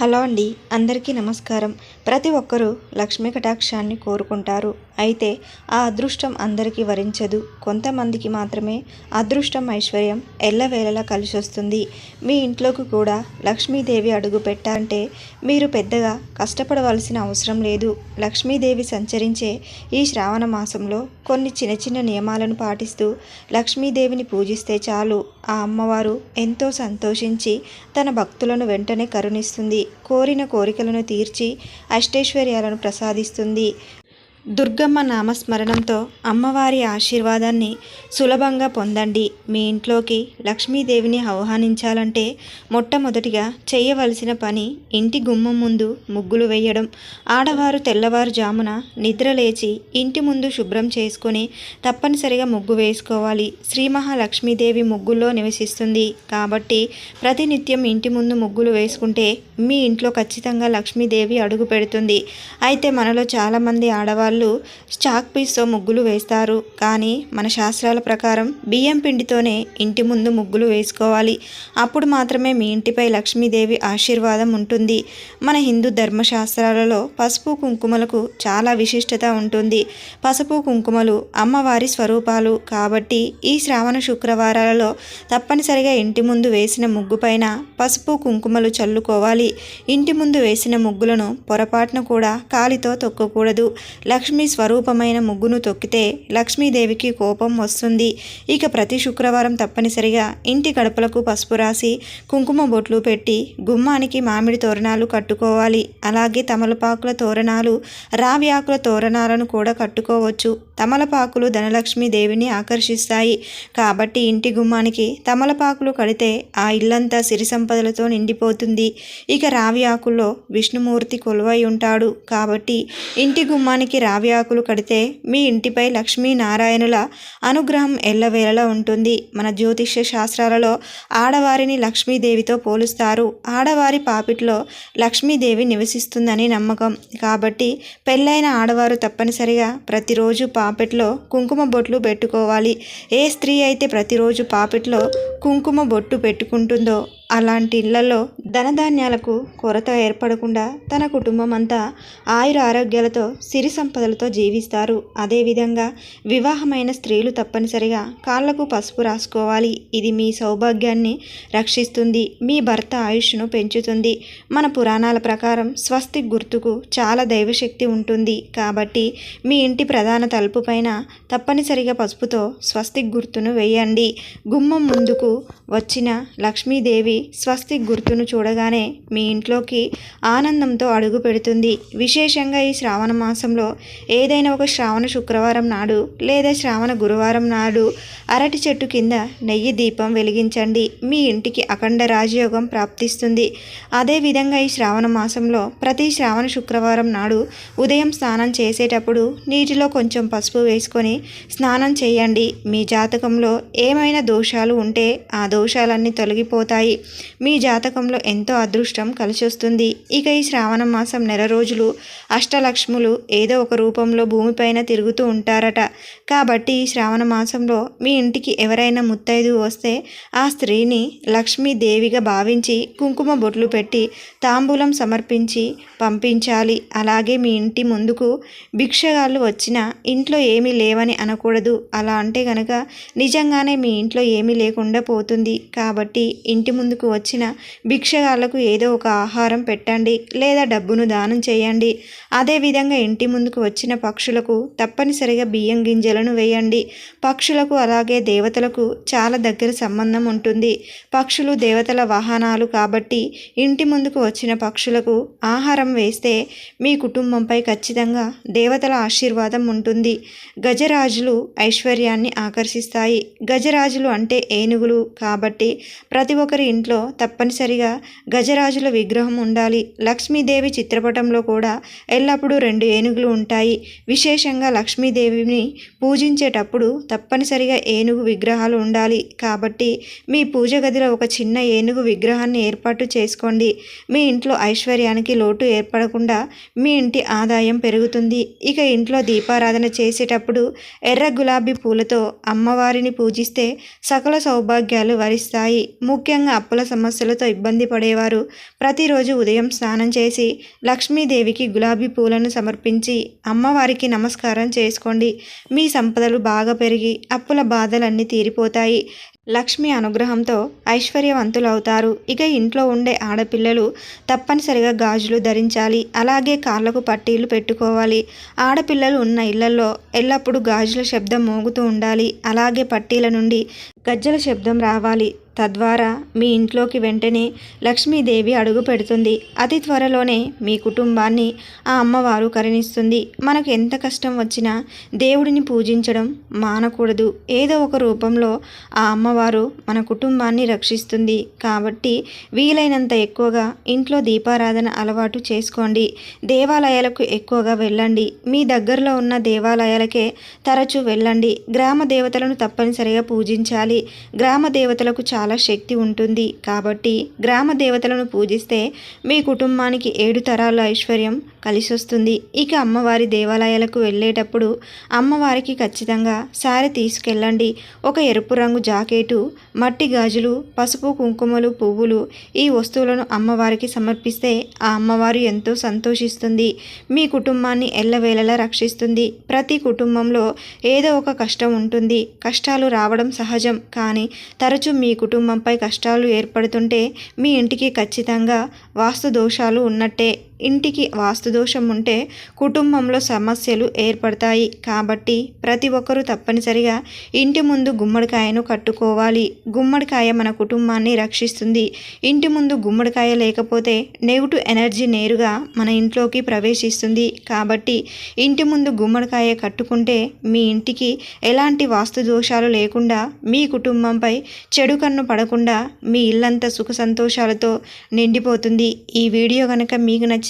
Hello అండి అందరికీ నమస్కారం. ప్రతి ఒక్కరూ లక్ష్మీ కటాక్షాన్ని కోరుకుంటారు. అయితే ఆ అదృష్టం అందరికీ వరించదు. కొంతమందికి మాత్రమే అదృష్టం ఐశ్వర్యం ఎల్లవేళలా కలిసి వస్తుంది మీ ఇంట్లోకి కూడా లక్ష్మీదేవి అడుగు పెట్టాలంటే మీరు పెద్దగా కష్టపడవలసిన అవసరం లేదు. లక్ష్మీదేవి సంచరించే ఈ శ్రావణ మాసంలో కొన్ని చిన్న చిన్న నియమాలను పాటిస్తూ లక్ష్మీదేవిని పూజిస్తే చాలు. ఆ అమ్మవారు ఎంతో సంతోషించి తన భక్తులను వెంటనే కరుణిస్తుంది. కోరిన కోరికలను తీర్చి అష్టైశ్వర్యాలను ప్రసాదిస్తుంది. దుర్గమ్మ నామస్మరణంతో అమ్మవారి ఆశీర్వాదాన్ని సులభంగా పొందండి. మీ ఇంట్లోకి లక్ష్మీదేవిని ఆహ్వానించాలంటే మొట్టమొదటిగా చేయవలసిన పని ఇంటి గుమ్మం ముందు ముగ్గులు వేయడం. ఆడవారు తెల్లవారుజామున నిద్ర లేచి ఇంటి ముందు శుభ్రం చేసుకొని తప్పనిసరిగా ముగ్గు వేసుకోవాలి. శ్రీ మహాలక్ష్మీదేవి ముగ్గుల్లో నివసిస్తుంది. కాబట్టి ప్రతినిత్యం ఇంటి ముందు ముగ్గులు వేసుకుంటే మీ ఇంట్లో ఖచ్చితంగా లక్ష్మీదేవి అడుగు పెడుతుంది. అయితే మనలో చాలామంది ఆడవారు వాళ్ళు చాక్ పీస్తో ముగ్గులు వేస్తారు. కానీ మన శాస్త్రాల ప్రకారం బియ్యం పిండితోనే ఇంటి ముందు ముగ్గులు వేసుకోవాలి. అప్పుడు మాత్రమే మీ ఇంటిపై లక్ష్మీదేవి ఆశీర్వాదం ఉంటుంది. మన హిందూ ధర్మశాస్త్రాలలో పసుపు కుంకుమలకు చాలా విశిష్టత ఉంటుంది. పసుపు కుంకుమలు అమ్మవారి స్వరూపాలు కాబట్టి ఈ శ్రావణ శుక్రవారాలలో తప్పనిసరిగా ఇంటి ముందు వేసిన ముగ్గు పైన పసుపు కుంకుమలు చల్లుకోవాలి. ఇంటి ముందు వేసిన ముగ్గులను పొరపాటున కూడా కాలితో తొక్కకూడదు. లక్ష్మీ స్వరూపమైన ముగ్గును తొక్కితే లక్ష్మీదేవికి కోపం వస్తుంది. ఇక ప్రతి శుక్రవారం తప్పనిసరిగా ఇంటి గడపలకు పసుపు రాసి కుంకుమ బొట్లు పెట్టి గుమ్మానికి మామిడి తోరణాలు కట్టుకోవాలి. అలాగే తమలపాకుల తోరణాలు రావి ఆకుల తోరణాలను కూడా కట్టుకోవచ్చు. తమలపాకులు ధనలక్ష్మీదేవిని ఆకర్షిస్తాయి. కాబట్టి ఇంటి గుమ్మానికి తమలపాకులు కడితే ఆ ఇల్లంతా సిరి సంపదలతో నిండిపోతుంది. ఇక రావి ఆకుల్లో విష్ణుమూర్తి కొలువై ఉంటాడు. కాబట్టి ఇంటి గుమ్మానికి రావి ఆకులు కడితే మీ ఇంటిపై లక్ష్మీనారాయణుల అనుగ్రహం ఎల్లవేళలా ఉంటుంది. మన జ్యోతిష్య శాస్త్రాలలో ఆడవారిని లక్ష్మీదేవితో పోలుస్తారు. ఆడవారి పాపిట్లో లక్ష్మీదేవి నివసిస్తుందని నమ్మకం. కాబట్టి పెళ్ళైన ఆడవారు తప్పనిసరిగా ప్రతిరోజు పాపెట్లో కుంకుమ బొట్లు పెట్టుకోవాలి. ఏ స్త్రీ అయితే ప్రతిరోజు పాపెట్లో కుంకుమ బొట్టు పెట్టుకుంటుందో అలాంటి ఇళ్ళలో ధనధాన్యాలకు కొరత ఏర్పడకుండా తన కుటుంబం అంతా ఆయుర ఆరోగ్యాలతో సిరి సంపదలతో జీవిస్తారు. అదేవిధంగా వివాహమైన స్త్రీలు తప్పనిసరిగా కాళ్ళకు పసుపు రాసుకోవాలి. ఇది మీ సౌభాగ్యాన్ని రక్షిస్తుంది. మీ భర్త ఆయుష్ను పెంచుతుంది. మన పురాణాల ప్రకారం స్వస్తి గుర్తుకు చాలా దైవశక్తి ఉంటుంది. కాబట్టి మీ ఇంటి ప్రధాన తలుపు పైన తప్పనిసరిగా పసుపుతో స్వస్తిక్ గుర్తును వేయండి. గుమ్మం ముందుకు వచ్చిన లక్ష్మీదేవి స్వస్తిక్ గుర్తును చూడగానే మీ ఇంట్లోకి ఆనందంతో అడుగు పెడుతుంది. విశేషంగా ఈ శ్రావణ మాసంలో ఏదైనా ఒక శ్రావణ శుక్రవారం నాడు లేదా శ్రావణ గురువారం నాడు అరటి చెట్టు కింద నెయ్యి దీపం వెలిగించండి. మీ ఇంటికి అఖండ రాజయోగం ప్రాప్తిస్తుంది. అదేవిధంగా ఈ శ్రావణ మాసంలో ప్రతి శ్రావణ శుక్రవారం నాడు ఉదయం స్నానం చేసేటప్పుడు నీటిలో కొంచెం పసుపు వేసుకొని స్నానం చేయండి. మీ జాతకంలో ఏమైనా దోషాలు ఉంటే ఆ దోషాలన్నీ తొలగిపోతాయి. మీ జాతకంలో ఎంతో అదృష్టం కలిసి వస్తుంది ఇక ఈ శ్రావణ మాసం నెల రోజులు అష్టలక్ష్ములు ఏదో ఒక రూపంలో భూమిపైన తిరుగుతూ ఉంటారట. కాబట్టి ఈ శ్రావణ మాసంలో మీ ఇంటికి ఎవరైనా ముత్తైదు వస్తే ఆ స్త్రీని లక్ష్మీదేవిగా భావించి కుంకుమ బొట్లు పెట్టి తాంబూలం సమర్పించి పంపించాలి. అలాగే మీ ఇంటి ముందుకు భిక్షగాళ్ళు వచ్చినా ఇంట్లో ఏమీ లేవని అనకూడదు. అలా అంటే కనుక నిజంగానే మీ ఇంట్లో ఏమీ లేకుండా పోతుంది. కాబట్టి ఇంటి ముందుకు వచ్చిన భిక్షగాళ్ళకు ఏదో ఒక ఆహారం పెట్టండి లేదా డబ్బును దానం చేయండి. అదేవిధంగా ఇంటి ముందుకు వచ్చిన పక్షులకు తప్పనిసరిగా బియ్యం గింజలను వేయండి. పక్షులకు అలాగే దేవతలకు చాలా దగ్గర సంబంధం ఉంటుంది. పక్షులు దేవతల వాహనాలు కాబట్టి ఇంటి ముందుకు వచ్చిన పక్షులకు ఆహారం వేస్తే మీ కుటుంబంపై ఖచ్చితంగా దేవతల ఆశీర్వాదం ఉంటుంది. గజరాజులు ఐశ్వర్యాన్ని ఆకర్షిస్తాయి. గజరాజులు అంటే ఏనుగులు కాబట్టి ప్రతి ఒక్కరి ఇంట్లో తప్పనిసరిగా గజరాజుల విగ్రహం ఉండాలి. లక్ష్మీదేవి చిత్రపటంలో కూడా ఎల్లప్పుడూ రెండు ఏనుగులు ఉంటాయి. విశేషంగా లక్ష్మీదేవిని పూజించేటప్పుడు తప్పనిసరిగా ఏనుగు విగ్రహాలు ఉండాలి. కాబట్టి మీ పూజ గదిలో ఒక చిన్న ఏనుగు విగ్రహాన్ని ఏర్పాటు చేసుకోండి. మీ ఇంట్లో ఐశ్వర్యానికి లోటు ఏర్పడకుండా మీ ఇంటి ఆదాయం పెరుగుతుంది. ఇక ఇంట్లో దీపారాధన చేసేటప్పుడు ఎర్ర గులాబీ పూలతో అమ్మవారిని పూజిస్తే సకల సౌభాగ్యాలు వరిస్తాయి. ముఖ్యంగా అప్పుల సమస్యలతో ఇబ్బంది పడేవారు. ప్రతిరోజు ఉదయం స్నానం చేసి లక్ష్మీదేవికి గులాబీ పూలను సమర్పించి అమ్మవారికి నమస్కారం చేసుకోండి. మీ సంపదలు బాగా పెరిగి అప్పుల బాధలన్నీ తీరిపోతాయి. లక్ష్మి అనుగ్రహంతో ఐశ్వర్యవంతులవుతారు. ఇక ఇంట్లో ఉండే ఆడపిల్లలు తప్పనిసరిగా గాజులు ధరించాలి. అలాగే కాళ్ళకు పట్టీలు పెట్టుకోవాలి. ఆడపిల్లలు ఉన్న ఇళ్ళలో ఎల్లప్పుడూ గాజుల శబ్దం మోగుతూ ఉండాలి. అలాగే పట్టీల నుండి గజ్జల శబ్దం రావాలి. తద్వారా మీ ఇంట్లోకి వెంటనే లక్ష్మీదేవి అడుగు పెడుతుంది. అతి త్వరలోనే మీ కుటుంబాన్ని ఆ అమ్మవారు కరుణిస్తుంది. మనకు ఎంత కష్టం వచ్చినా దేవుడిని పూజించడం మానకూడదు. ఏదో ఒక రూపంలో ఆ అమ్మవారు మన కుటుంబాన్ని రక్షిస్తుంది. కాబట్టి వీలైనంత ఎక్కువగా ఇంట్లో దీపారాధన అలవాటు చేసుకోండి. దేవాలయాలకు ఎక్కువగా వెళ్ళండి. మీ దగ్గరలో ఉన్న దేవాలయాలకే తరచూ వెళ్ళండి. గ్రామ దేవతలను తప్పనిసరిగా పూజించాలి. గ్రామ దేవతలకు చాలా శక్తి ఉంటుంది. కాబట్టి గ్రామ దేవతలను పూజిస్తే మీ కుటుంబానికి ఏడు తరాల ఐశ్వర్యం కలిసి వస్తుంది ఇక అమ్మవారి దేవాలయాలకు వెళ్ళేటప్పుడు అమ్మవారికి ఖచ్చితంగా సారి తీసుకెళ్ళండి. ఒక ఎరుపు రంగు జాకెటు మట్టి గాజులు పసుపు కుంకుమలు పువ్వులు ఈ వస్తువులను అమ్మవారికి సమర్పిస్తే ఆ అమ్మవారు ఎంతో సంతోషిస్తుంది. మీ కుటుంబాన్ని ఎల్లవేళలా రక్షిస్తుంది. ప్రతి కుటుంబంలో ఏదో ఒక కష్టం ఉంటుంది. కష్టాలు రావడం సహజం. కానీ తరచూ మీ కుటుంబంపై కష్టాలు ఏర్పడుతుంటే మీ ఇంటికి ఖచ్చితంగా వాస్తు దోషాలు ఉన్నట్టే. ఇంటికి వాస్తు దోషం ఉంటే కుటుంబంలో సమస్యలు ఏర్పడతాయి. కాబట్టి ప్రతి ఒక్కరూ తప్పనిసరిగా ఇంటి ముందు గుమ్మడికాయను కట్టుకోవాలి. గుమ్మడికాయ మన కుటుంబాన్ని రక్షిస్తుంది. ఇంటి ముందు గుమ్మడికాయ లేకపోతే నెగిటివ్ ఎనర్జీ నేరుగా మన ఇంట్లోకి ప్రవేశిస్తుంది. కాబట్టి ఇంటి ముందు గుమ్మడికాయ కట్టుకుంటే మీ ఇంటికి ఎలాంటి వాస్తు దోషాలు లేకుండా మీ కుటుంబంపై చెడు కన్ను పడకుండా మీ ఇల్లంతా సుఖ సంతోషాలతో నిండిపోతుంది. ఈ వీడియో కనుక మీకు నచ్చి